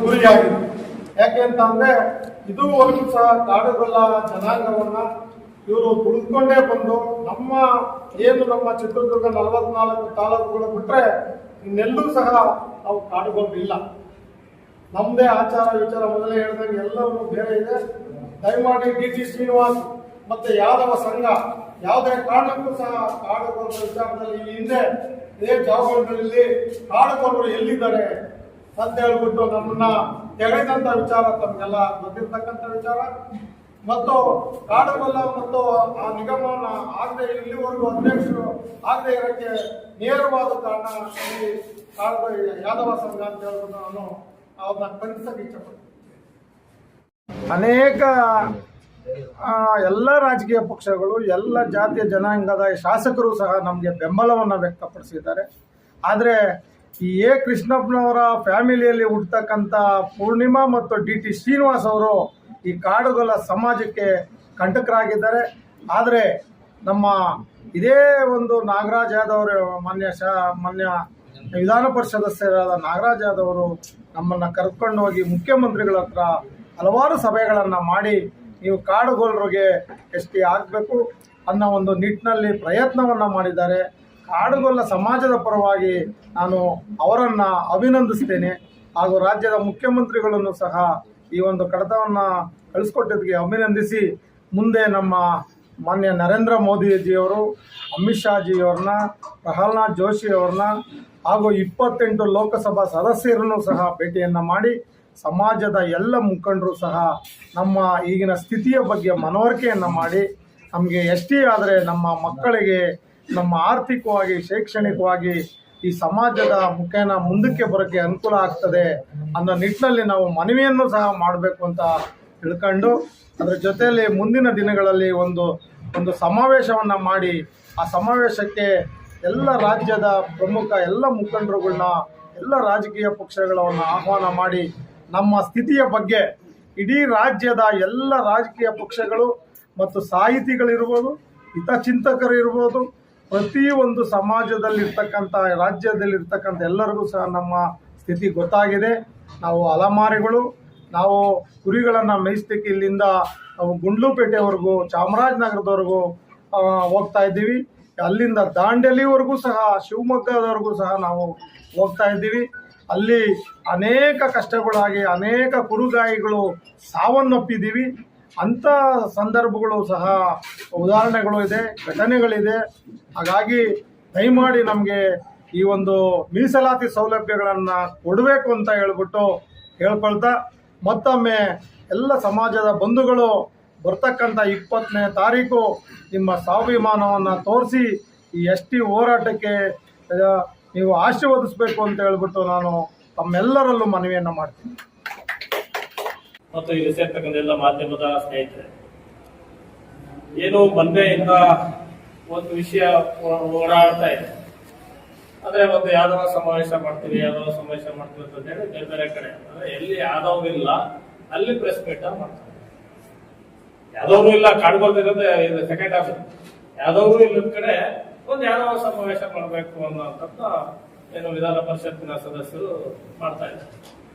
ಗುರಿಯಾಗಿದೆ. ಯಾಕೆ ಅಂತ ಅಂದ್ರೆ ಇದುವರೆಗೂ ಸಹ ಕಾಡುಗೊಲ್ಲ ಜನಾಂಗವನ್ನ ಇವರು ತುಳಿದುಕೊಂಡೇ ಬಂದು ನಮ್ಮ ಏನು ನಮ್ಮ ಚಿತ್ರದುರ್ಗ ನಲವತ್ನಾಲ್ಕು ತಾಲೂಕುಗಳು ಬಿಟ್ರೆ ಇನ್ನೆಲ್ಲೂ ಸಹ ನಾವು ಕಾಡುಗಳಿಲ್ಲ ನಮ್ಮದೇ ಆಚಾರ ವಿಚಾರ ಮೊದಲೇ ಹೇಳಿದಂಗೆ ಎಲ್ಲವೂ ಬೇರೆ ಇದೆ. ದಯಮಾಡಿ ಡಿ ಟಿ ಶ್ರೀನಿವಾಸ್ ಮತ್ತೆ ಯಾದವ ಸಂಘ ಯಾವುದೇ ಕಾರಣಕ್ಕೂ ಸಹ ಕಾಡುಗೊಲ್ಲರ ವಿಚಾರದಲ್ಲಿ ಹಿಂದೆ ಇದೇ ಜಾಗಗಳಲ್ಲಿ ಕಾಡುಗೊಲ್ಲರು ಎಲ್ಲಿದ್ದಾರೆ? ಅಂತ ಹೇಳ್ಬಿಟ್ಟು ನಮ್ಮನ್ನ ತೆಗೆದಂತ ವಿಚಾರ, ತಮಗೆಲ್ಲ ಗೊತ್ತಿರ್ತಕ್ಕಂಥ ವಿಚಾರ. ಮತ್ತು ಕಾಡುಗೊಲ್ಲ ಮತ್ತು ಆ ನಿಗಮವನ್ನ ಆಗದೆ ಇಲ್ಲಿವರೆಗೂ ಅಧ್ಯಕ್ಷರು ಆಗದೆ ಇರೋಕ್ಕೆ ನೇರವಾದ ಕಾರಣ ಈ ಯಾದವ ಸಂಘ ಅಂತ ಹೇಳ್ಬಿಟ್ಟು ನಾನು ಅವ್ರನ್ನ ಖಂಡಿಸಕ್ಕೆ ಇಷ್ಟಪಡ್ತೀನಿ ಅನೇಕ ಎಲ್ಲ ರಾಜಕೀಯ ಪಕ್ಷಗಳು, ಎಲ್ಲ ಜಾತಿಯ ಜನಾಂಗದ ಶಾಸಕರು ಸಹ ನಮಗೆ ಬೆಂಬಲವನ್ನು ವ್ಯಕ್ತಪಡಿಸಿದ್ದಾರೆ. ಆದರೆ ಈ ಎ ಕೃಷ್ಣಪ್ಪನವರ ಫ್ಯಾಮಿಲಿಯಲ್ಲಿ ಹುಟ್ಟತಕ್ಕಂಥ ಪೂರ್ಣಿಮಾ ಮತ್ತು ಡಿ ಟಿ ಶ್ರೀನಿವಾಸ್ ಅವರು ಈ ಕಾಡುಗೊಲ್ಲ ಸಮಾಜಕ್ಕೆ ಕಂಟಕರಾಗಿದ್ದಾರೆ. ಆದರೆ ನಮ್ಮ ಇದೇ ಒಂದು ನಾಗರಾಜ್ ಯಾದವ್ ಮಾನ್ಯ ಮಾನ್ಯ ವಿಧಾನ ಪರಿಷತ್ ಸದಸ್ಯರಾದ ನಾಗರಾಜ್ ಯಾದವ್ ಅವರು ನಮ್ಮನ್ನು ಕರ್ಕೊಂಡು ಹೋಗಿ ಮುಖ್ಯಮಂತ್ರಿಗಳ ಹತ್ರ ಹಲವಾರು ಸಭೆಗಳನ್ನು ಮಾಡಿ ನೀವು ಕಾಡುಗೋಲ್ರಿಗೆ ಎಷ್ಟೇ ಆಗಬೇಕು ಅನ್ನೋ ಒಂದು ನಿಟ್ಟಿನಲ್ಲಿ ಪ್ರಯತ್ನವನ್ನು ಮಾಡಿದ್ದಾರೆ. ಕಾಡುಗೊಲ್ಲ ಸಮಾಜದ ಪರವಾಗಿ ನಾನು ಅವರನ್ನು ಅಭಿನಂದಿಸ್ತೇನೆ. ಹಾಗೂ ರಾಜ್ಯದ ಮುಖ್ಯಮಂತ್ರಿಗಳನ್ನು ಸಹ ಈ ಒಂದು ಕಡತವನ್ನು ಕಳಿಸ್ಕೊಟ್ಟಿದ್ದಕ್ಕೆ ಅಭಿನಂದಿಸಿ, ಮುಂದೆ ನಮ್ಮ ಮಾನ್ಯ ನರೇಂದ್ರ ಮೋದಿಜಿಯವರು, ಅಮಿತ್ ಶಾಜಿಯವ್ರನ್ನ, ಪ್ರಹ್ಲಾದ್ ಜೋಶಿ ಅವ್ರನ್ನ ಹಾಗೂ ಇಪ್ಪತ್ತೆಂಟು ಲೋಕಸಭಾ ಸದಸ್ಯರನ್ನು ಸಹ ಭೇಟಿಯನ್ನು ಮಾಡಿ, ಸಮಾಜದ ಎಲ್ಲ ಮುಖಂಡರು ಸಹ ನಮ್ಮ ಈಗಿನ ಸ್ಥಿತಿಯ ಬಗ್ಗೆ ಮನವರಿಕೆಯನ್ನು ಮಾಡಿ, ನಮಗೆ ಎಷ್ಟೇ ಆದರೆ ನಮ್ಮ ಮಕ್ಕಳಿಗೆ ನಮ್ಮ ಆರ್ಥಿಕವಾಗಿ, ಶೈಕ್ಷಣಿಕವಾಗಿ ಈ ಸಮಾಜದ ಮುಖೇನ ಮುಂದಕ್ಕೆ ಬರೋಕ್ಕೆ ಅನುಕೂಲ ಆಗ್ತದೆ ಅನ್ನೋ ನಿಟ್ಟಿನಲ್ಲಿ ನಾವು ಮನವಿಯನ್ನು ಸಹ ಮಾಡಬೇಕು ಅಂತ ತಿಳ್ಕೊಂಡು ಅದರ ಜೊತೆಯಲ್ಲಿ ಮುಂದಿನ ದಿನಗಳಲ್ಲಿ ಒಂದು ಒಂದು ಸಮಾವೇಶವನ್ನು ಮಾಡಿ ಆ ಸಮಾವೇಶಕ್ಕೆ ಎಲ್ಲ ರಾಜ್ಯದ ಪ್ರಮುಖ ಎಲ್ಲ ಮುಖಂಡರುಗಳನ್ನ ಎಲ್ಲ ರಾಜಕೀಯ ಪಕ್ಷಗಳನ್ನು ಆಹ್ವಾನ ಮಾಡಿ ನಮ್ಮ ಸ್ಥಿತಿಯ ಬಗ್ಗೆ ಇಡೀ ರಾಜ್ಯದ ಎಲ್ಲ ರಾಜಕೀಯ ಪಕ್ಷಗಳು ಮತ್ತು ಸಾಹಿತಿಗಳಿರ್ಬೋದು, ಹಿತಚಿಂತಕರು ಇರ್ಬೋದು ಪ್ರತಿಯೊಂದು ಸಮಾಜದಲ್ಲಿರ್ತಕ್ಕಂಥ, ರಾಜ್ಯದಲ್ಲಿರ್ತಕ್ಕಂಥ ಎಲ್ಲರಿಗೂ ಸಹ ನಮ್ಮ ಸ್ಥಿತಿ ಗೊತ್ತಾಗಿದೆ. ನಾವು ಅಲಮಾರಿಗಳು, ನಾವು ಕುರಿಗಳನ್ನು ಮೇಯಿಸ್ಲಿಕ್ಕೆ ಇಲ್ಲಿಂದ ನಾವು ಗುಂಡ್ಲುಪೇಟೆವರೆಗೂ, ಚಾಮರಾಜನಗರದವರೆಗೂ ಹೋಗ್ತಾ ಇದ್ದೀವಿ. ಅಲ್ಲಿಂದ ದಾಂಡೇಲಿವರೆಗೂ ಸಹ, ಶಿವಮೊಗ್ಗದವರೆಗೂ ಸಹ ನಾವು ಹೋಗ್ತಾ ಇದ್ದೀವಿ. ಅಲ್ಲಿ ಅನೇಕ ಕಷ್ಟಗಳಾಗಿ, ಅನೇಕ ಕುರುಗಾಯಿಗಳು ಸಾವನ್ನಪ್ಪಿದ್ದೀವಿ. ಅಂಥ ಸಂದರ್ಭಗಳು ಸಹ ಉದಾಹರಣೆಗಳು ಇದೆ, ಘಟನೆಗಳಿದೆ. ಹಾಗಾಗಿ ದಯಮಾಡಿ ನಮಗೆ ಈ ಒಂದು ಮೀಸಲಾತಿ ಸೌಲಭ್ಯಗಳನ್ನು ಕೊಡಬೇಕು ಅಂತ ಹೇಳ್ಬಿಟ್ಟು ಹೇಳ್ಕೊಳ್ತಾ, ಮತ್ತೊಮ್ಮೆ ಎಲ್ಲ ಸಮಾಜದ ಬಂಧುಗಳು ಬರ್ತಕ್ಕಂಥ ಇಪ್ಪತ್ತನೇ ತಾರೀಕು ನಿಮ್ಮ ಸ್ವಾಭಿಮಾನವನ್ನು ತೋರಿಸಿ ಈ ಎಸ್ ಟಿ ಹೋರಾಟಕ್ಕೆ ನೀವು ಆಶೀರ್ವದಿಸಬೇಕು ಅಂತ ಹೇಳ್ಬಿಟ್ಟು ನಾನು ತಮ್ಮೆಲ್ಲರಲ್ಲೂ ಮನವಿಯನ್ನು ಮಾಡ್ತೀನಿ. ಮತ್ತು ಇಲ್ಲಿ ಸೇರ್ತಕ್ಕಂಥ ಎಲ್ಲ ಮಾಧ್ಯಮದ ಸ್ನೇಹಿತರೆ, ಏನು ಮೊನ್ನೆಯಿಂದ ಒಂದು ವಿಷಯ ಓಡಾಡ್ತಾ ಇದೆ. ಅಂದ್ರೆ ಒಂದು ಯಾದವ ಸಮಾವೇಶ ಮಾಡ್ತೀವಿ ಯಾದವ ಸಮಾವೇಶ ಮಾಡ್ತೀವಿ ಅಂತ ಹೇಳಿ ಬೇರೆ ಬೇರೆ ಕಡೆ. ಅಂದ್ರೆ ಎಲ್ಲಿ ಯಾದವ್ ಇಲ್ಲ, ಅಲ್ಲಿ ಪ್ರೆಸ್ ಮೀಟ್ ಮಾಡ್ತಾರೆ. ಯಾದವ್ರು ಇಲ್ಲ, ಕಾಡ್ಕೊಳ್ತಿರೋದೇ ಇದು ಸೆಕೆಂಡ್ ಹಾಫ್ ಯಾದವ್ರು ಇಲ್ಲದ ಕಡೆ ಒಂದು ಯಾದವ ಸಮಾವೇಶ ಮಾಡಬೇಕು ಅನ್ನೋಂಥದ್ದು ಏನು ವಿಧಾನ ಪರಿಷತ್ತಿನ ಸದಸ್ಯರು ಮಾಡ್ತಾ ಇದ್ದಾರೆ.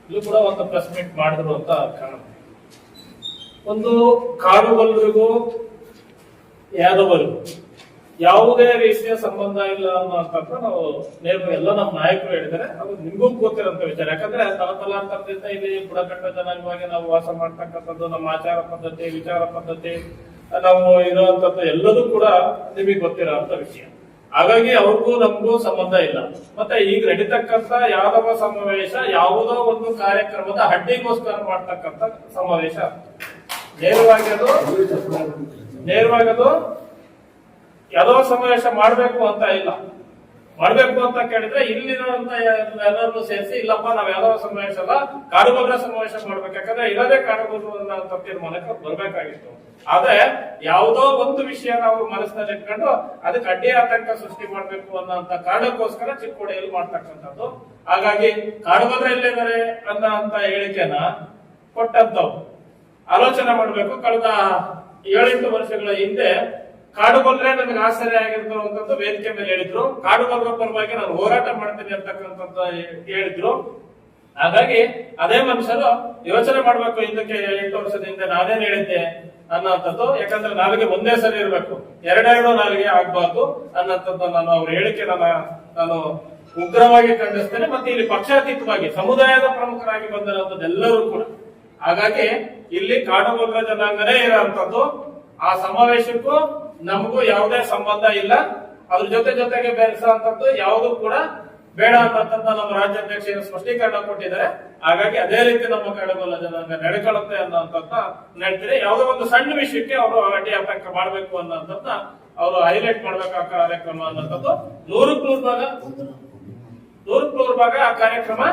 ಇಲ್ಲೂ ಕೂಡ ಒಂದು ಪ್ರೆಸ್ ಮೀಟ್ ಮಾಡಿದ್ರು ಅಂತ ಕಾಣುತ್ತೆ ಒಂದು ಕಾಡುಗೊಲ್ಲರಿಗೂ, ಯಾದವರಿಗೂ ಯಾವುದೇ ರೀತಿಯ ಸಂಬಂಧ ಇಲ್ಲ ಅನ್ನೋಂಥದ್ದು ನಾವು ನೇರ ಎಲ್ಲ ನಮ್ಮ ನಾಯಕರು ಹೇಳಿದ್ದಾರೆ. ಅದು ನಿಮಗೂ ಗೊತ್ತಿರೋಂಥ ವಿಚಾರ. ಯಾಕಂದ್ರೆ ತಲತಲಾಂತರದಿಂದ ಇಲ್ಲಿ ಬುಡಕಟ್ಟು ಜನಾಂಗವಾಗಿ ನಾವು ವಾಸ ಮಾಡ್ತಕ್ಕಂಥದ್ದು, ನಮ್ಮ ಆಚಾರ ಪದ್ಧತಿ, ವಿಚಾರ ಪದ್ಧತಿ, ನಾವು ಇರುವಂತದ್ದು ಎಲ್ಲದೂ ಕೂಡ ನಿಮಗೆ ಗೊತ್ತಿರೋ ವಿಷಯ. ಹಾಗಾಗಿ ಅವ್ರಿಗೂ ನಮಗೂ ಸಂಬಂಧ ಇಲ್ಲ. ಮತ್ತೆ ಈಗ ನಡೀತಕ್ಕಂತ ಯಾದವ ಸಮಾವೇಶ ಯಾವುದೋ ಒಂದು ಕಾರ್ಯಕ್ರಮದ ಹಡ್ಡಿಗೋಸ್ಕರ ಮಾಡ್ತಕ್ಕಂತ ಸಮಾವೇಶ. ನೇರವಾಗಿ ಅದು ನೇರವಾಗಿ ಅದು ಯಾದವ ಸಮಾವೇಶ ಮಾಡಬೇಕು ಅಂತ ಇಲ್ಲ. ಮಾಡ್ಬೇಕು ಅಂತ ಕೇಳಿದ್ರೆ ಇಲ್ಲಿರುವಂತ ಎಲ್ಲರನ್ನು ಸೇರಿಸಿ, ಇಲ್ಲಪ್ಪ, ನಾವ್ ಯಾವ ಸಮಾವೇಶ ಅಲ್ಲ ಕಾಡುಗೊಲ್ಲರ ಸಮಾವೇಶ ಮಾಡ್ಬೇಕು. ಯಾಕಂದ್ರೆ ಇರೋದೇ ಕಾಡುಗೊಲ್ಲರ ಅಂತ ತೀರ್ಮಾನಕ್ಕೆ ಬರ್ಬೇಕಾಗಿತ್ತು. ಆದ್ರೆ ಯಾವುದೋ ಒಂದು ವಿಷಯ ನಾವು ಮನಸ್ಸಿನಲ್ಲಿ ಇಟ್ಕೊಂಡು ಅದಕ್ಕೆ ಅಡ್ಡಿ ಆತಂಕ ಸೃಷ್ಟಿ ಮಾಡ್ಬೇಕು ಅನ್ನೋಂತ ಕಾರಣಕ್ಕೋಸ್ಕರ ಚಿಕ್ಕೋಡಿಯಲ್ಲಿ ಮಾಡ್ತಕ್ಕಂಥದ್ದು? ಹಾಗಾಗಿ ಕಾಡುಗೊಲ್ಲರ ಎಲ್ಲಿದ್ದಾರೆ ಅನ್ನೋ ಅಂತ ಹೇಳಿಕೆನ ಕೊಟ್ಟಂತವ್ರು ಆಲೋಚನೆ ಮಾಡಬೇಕು. ಕಳೆದ ಏಳೆಂಟು ವರ್ಷಗಳ ಹಿಂದೆ ಕಾಡುಗೊಲ್ಲರೆ ನನಗೆ ಆಶ್ಚರ್ಯ ಆಗಿರ್ತಕ್ಕಂಥದ್ದು ವೇದಿಕೆ ಮೇಲೆ ಹೇಳಿದ್ರು. ಕಾಡುಗೊಲ್ಲರ ಪರವಾಗಿ ನಾನು ಹೋರಾಟ ಮಾಡ್ತೀನಿ ಅಂತಕ್ಕಂಥದ್ದು ಹೇಳಿದ್ರು. ಹಾಗಾಗಿ ಅದೇ ಮನುಷ್ಯರು ಯೋಚನೆ ಮಾಡ್ಬೇಕು ಇದಕ್ಕೆ ಎಂಟು ವರ್ಷದಿಂದ ನಾನೇನ್ ಹೇಳಿದ್ದೆ ಅನ್ನೋಂಥದ್ದು ಯಾಕಂದ್ರೆ ನಾಲ್ಗೆ ಒಂದೇ ಸರಿ ಇರಬೇಕು. ಎರಡೆರಡು ನಾಲ್ಗೆ ಆಗ್ಬಾರ್ದು ಅನ್ನೋಂಥದ್ದು ನಾನು ಅವ್ರ ಹೇಳಿಕೆ ನನ್ನ ನಾನು ಉಗ್ರವಾಗಿ ಖಂಡಿಸ್ತೇನೆ. ಮತ್ತೆ ಇಲ್ಲಿ ಪಕ್ಷಾತೀತವಾಗಿ ಸಮುದಾಯದ ಪ್ರಮುಖರಾಗಿ ಬಂದಿರುವಂತದ್ದು ಎಲ್ಲರೂ ಕೂಡ. ಹಾಗಾಗಿ ಇಲ್ಲಿ ಕಾಡುಗೊಲ್ಲರ ಜನಾಂಗನೇ ಇರೋಂಥದ್ದು ಆ ಸಮಾವೇಶಕ್ಕೂ ನಮಗೂ ಯಾವುದೇ ಸಂಬಂಧ ಇಲ್ಲ. ಅದ್ರ ಜೊತೆ ಜೊತೆಗೆ ಬೆರೆಸುವಂತದ್ದು ಯಾವುದು ಕೂಡ ಬೇಡ ಅಂತ ನಮ್ಮ ರಾಜ್ಯಾಧ್ಯಕ್ಷ ಸ್ಪಷ್ಟೀಕರಣ ಕೊಟ್ಟಿದ್ದಾರೆ. ಹಾಗಾಗಿ ಅದೇ ರೀತಿ ನಮ್ಮ ಕಾಡುಗೊಲ್ಲ ಜನಾಂಗ ನಡ್ಕೊಳ್ಳುತ್ತೆ ಅನ್ನೋಂಥದ್ದು ನಡೀತಾರೆ ಯಾವುದೋ ಒಂದು ಸಣ್ಣ ವಿಷಯಕ್ಕೆ ಅವರು ಅಡ್ಡಿ ಆತಂಕ ಮಾಡ್ಬೇಕು ಅನ್ನೋಂಥದ್ದ ಅವರು ಹೈಲೈಟ್ ಮಾಡ್ಬೇಕು ಕಾರ್ಯಕ್ರಮ ಅನ್ನೋಂಥದ್ದು. ನೂರಕ್ ನೂರು ಭಾಗ. ನೂರಕ್ ನೂರು ಭಾಗ ಆ ಕಾರ್ಯಕ್ರಮ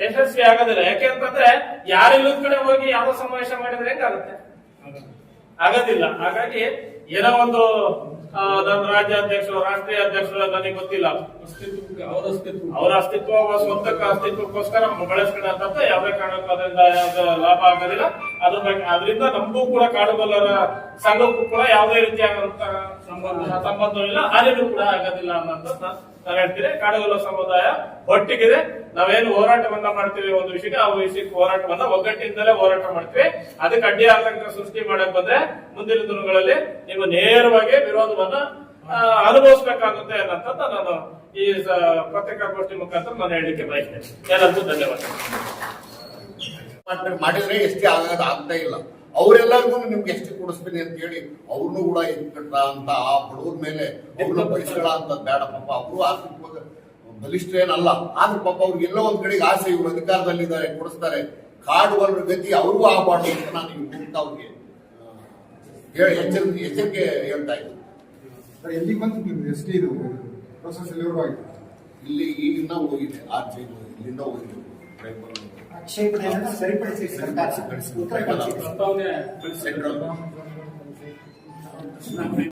ಯಶಸ್ವಿ ಆಗೋದಿಲ್ಲ. ಯಾಕೆ ಅಂತಂದ್ರೆ ಯಾರಿಲ್ಲದ ಕಡೆ ಹೋಗಿ ಯಾವ ಸಮಾವೇಶ ಮಾಡಿದ್ರೆ ಹೆಂಗಾಗುತ್ತೆ? ಆಗೋದಿಲ್ಲ. ಹಾಗಾಗಿ ಏನೋ ಒಂದು ನನ್ನ ರಾಜ್ಯಾಧ್ಯಕ್ಷರು, ರಾಷ್ಟ್ರೀಯ ಅಧ್ಯಕ್ಷರು ನನಗೆ ಗೊತ್ತಿಲ್ಲ. ಅವರ ಅಸ್ತಿತ್ವ, ಅವರ ಸ್ವಂತಕ್ಕ ಅಸ್ತಿತ್ವಕ್ಕೋಸ್ಕರ ಬಳಸ್ಕೊಂಡಂತ ಯಾವುದೇ ಕಾರಣಕ್ಕೂ ಅದರಿಂದ ಲಾಭ ಆಗೋದಿಲ್ಲ. ಅದ್ರ ಬಗ್ಗೆ ಅದರಿಂದ ನಮಗೂ ಕೂಡ ಕಾಡುಗೊಲ್ಲರ ಸಂಘಕ್ಕೂ ಕೂಡ ಯಾವುದೇ ರೀತಿಯಾದಂತಹ ಸಂಬಂಧ ಸಂಬಂಧವಿಲ್ಲ ಅರಿವು ಕೂಡ ಆಗೋದಿಲ್ಲ ಅನ್ನೋದನ್ನ ನಾವ್ ಹೇಳ್ತೀನಿ ಕಾಡುಗೊಲ್ಲ ಸಮುದಾಯ ಒಟ್ಟಿಗಿದೆ. ನಾವೇನು ಹೋರಾಟವನ್ನ ಮಾಡ್ತೀವಿ ಒಂದು ವಿಷಯಕ್ಕೆ ಆ ವಿಷಯಕ್ಕೆ ಹೋರಾಟವನ್ನ ಒಗ್ಗಟ್ಟಿನಿಂದಲೇ ಹೋರಾಟ ಮಾಡ್ತೀವಿ. ಅದಕ್ಕೆ ಅಡ್ಡಿ ಆತಂಕ ಸೃಷ್ಟಿ ಮಾಡಕ್ ಬಂದ್ರೆ ಮುಂದಿನ ದಿನಗಳಲ್ಲಿ ನೀವು ನೇರವಾಗಿ ವಿರೋಧವನ್ನ ಅನುಭವಿಸ್ಬೇಕಾಗುತ್ತೆ ಅನ್ನಂತ ನಾನು ಈ ಪತ್ರಿಕಾಗೋಷ್ಠಿ ಮುಖಾಂತರ ನಾನು ಹೇಳಲಿಕ್ಕೆ ಬಯಸ್ತೇನೆ. ಎಲ್ಲರಿಗೂ ಧನ್ಯವಾದ. ಮಾಡಿದ್ರೆ ಎಷ್ಟೇ ಆಗೋದು ಆಗ್ತಾ ಇಲ್ಲ. ಅವರೆಲ್ಲರಿಗೂ ನಿಮ್ಗೆ ಎಷ್ಟು ಕೊಡಿಸ್ತೀನಿ ಅಂತ ಹೇಳಿ ಅವ್ರನ್ನೂ ಕೂಡ ಎತ್ಕಟ್ರ ಅಂತ ಆ ಬಡವ್ರ ಮೇಲೆ ಅವ್ರನ್ನ ಬಲಿಸ್ಕೊಳ್ಳ ಅಂತ ಬೇಡ ಪಾಪ ಅವರು ಆಸೆ ಬಲಿಷ್ಠ ಏನಲ್ಲ ಆದ್ರೂ ಪಾಪ ಅವ್ರಿಗೆ ಎಲ್ಲೋ ಒಂದ್ ಕಡೆಗೆ ಆಸೆ ಇವರು ಅಧಿಕಾರದಲ್ಲಿದ್ದಾರೆ ಕೊಡಿಸ್ತಾರೆ. ಕಾಡುವಲ್ರ ಗತಿ ಅವ್ರಿಗೂ ಆಗಬಾರ್ದು ಅಂತ ನಾನು ಮೂಲಕ ಅವ್ರಿಗೆ ಎಚ್ಚರಿಕೆ ಎಚ್ಚರಿಕೆ ಹೇಳ್ತಾ ಇದ್ದೀನಿ. ಎಲ್ಲಿಗೆ ಬಂತು ನಿಮ್ದು ಎಷ್ಟು ಇದು? ಪ್ರೊಸೆಸ್ ಎಲ್ಲಿವರೆಗೂ ಆಗಿದೆ ಇಲ್ಲಿ ಈಗಿನ್ನ ಹೋಗಿದೆ ಆರ್ ಜೈಲು ಇಲ್ಲಿಂದ ಹೋಗಿದೆ. ಟ್ರೈಬಲ್ ಆಕ್ಷೇಪಣೆಯನ್ನು ಸರಿಪಡಿಸಿ ಸರ್ಕಾರ ಸೆಂಟ್ರಲ್